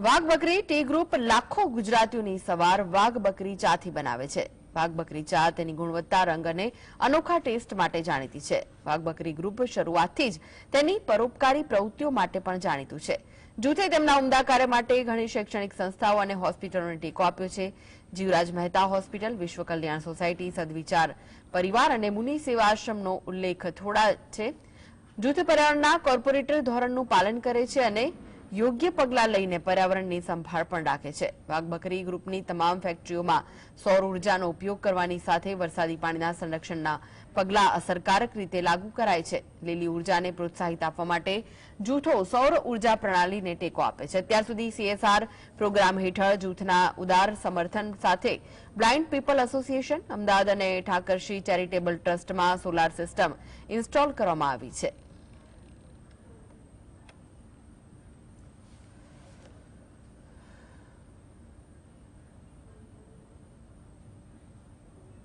વાઘ બકરી T group લાખો ગુજરાતીઓની સવાર વાઘ બકરી ચાથી બનાવે છે. વાઘ બકરી ચા તેની ગુણવત્તા, રંગ અને અનોખા ટેસ્ટ માટે જાણીતી છે. વાઘ બકરી ગ્રુપ શરૂઆતથી જ તેની પરોપકારી પ્રવૃત્તિઓ માટે પણ જાણીતું છે. જૂથે તેમના ઉમદા કાર્ય માટે ઘણી શૈક્ષણિક સંસ્થાઓ અને હોસ્પિટલોને ટેકો આપ્યો છે. જીવરાજ મહેતા હોસ્પિટલ, વિશ્વ કલ્યાણ સોસાયટી, સદવિચાર પરિવાર અને મુનિ સેવા આશ્રમનો ઉલ્લેખ થોડા છે. જૂથ પર્યાવરણના કોર્પોરેટર ધોરણનું પાલન કરે છે અને યોગ્ય પગલાં લઈને પર્યાવરણની સંભાળ પણ રાખે છે. વાઘ બકરી ગ્રુપની તમામ ફેક્ટરીઓમાં સૌર ઉર્જાનો ઉપયોગ કરવાની સાથે વરસાદી પાણીના સંરક્ષણના પગલાં અસરકારક રીતે લાગુ કરાય છે. લીલી ઉર્જાને પ્રોત્સાહિત આપવા માટે જૂથો સૌર ઊર્જા પ્રણાલીને ટેકો આપે છે. અત્યાર સુધી સીએસઆર પ્રોગ્રામ હેઠળ જૂથના ઉદાર સમર્થન સાથે બ્લાઇન્ડ પીપલ એસોસિએશન, અમદાવાદ અને ઠાકરશી ચેરિટેબલ ટ્રસ્ટમાં સોલાર સિસ્ટમ ઇન્સ્ટોલ કરવામાં આવી છે.